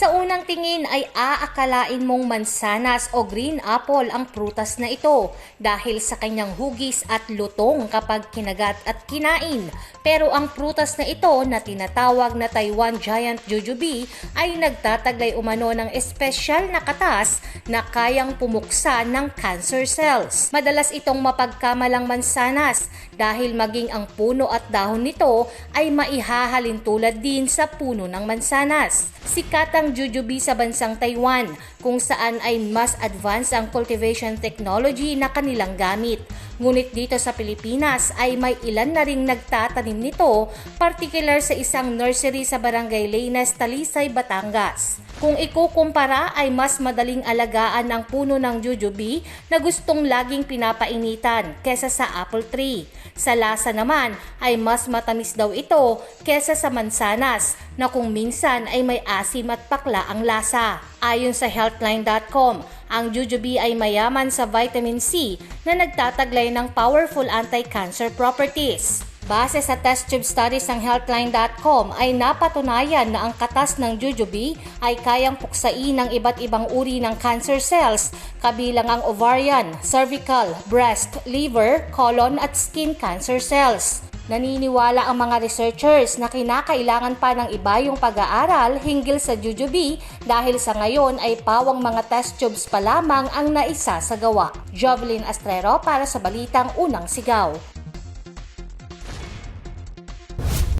Seoul unang tingin ay aakalain mong mansanas o green apple ang prutas na ito dahil sa kanyang hugis at lutong kapag kinagat at kinain. Pero ang prutas na ito na tinatawag na Taiwan Giant Jujube ay nagtataglay umano ng espesyal na katas na kayang pumuksa ng cancer cells. Madalas itong mapagkamalang mansanas dahil maging ang puno at dahon nito ay maihahalin tulad din sa puno ng mansanas. Sikat ang jujube sa bansang Taiwan kung saan ay mas advanced ang cultivation technology na kanilang gamit. Ngunit dito sa Pilipinas ay may ilan na ring nagtatanim nito, particular sa isang nursery sa Barangay Leines, Talisay, Batangas. Kung ikukumpara ay mas madaling alagaan ang puno ng jujube na gustong laging pinapainitan kesa sa apple tree. Sa lasa naman ay mas matamis daw ito kesa sa mansanas na kung minsan ay may asim at pakla ang lasa. Ayon sa healthline.com, ang jujube ay mayaman sa vitamin C na nagtataglay ng powerful anti-cancer properties. Base sa test tube studies ng Healthline.com ay napatunayan na ang katas ng jujube ay kayang puksain ng iba't ibang uri ng cancer cells kabilang ang ovarian, cervical, breast, liver, colon at skin cancer cells. Naniniwala ang mga researchers na kinakailangan pa ng iba yung pag-aaral hinggil sa jujube dahil sa ngayon ay pawang mga test tubes pa lamang ang naisa sa gawa. Jovelyn Astrero para sa Balitang Unang Sigaw.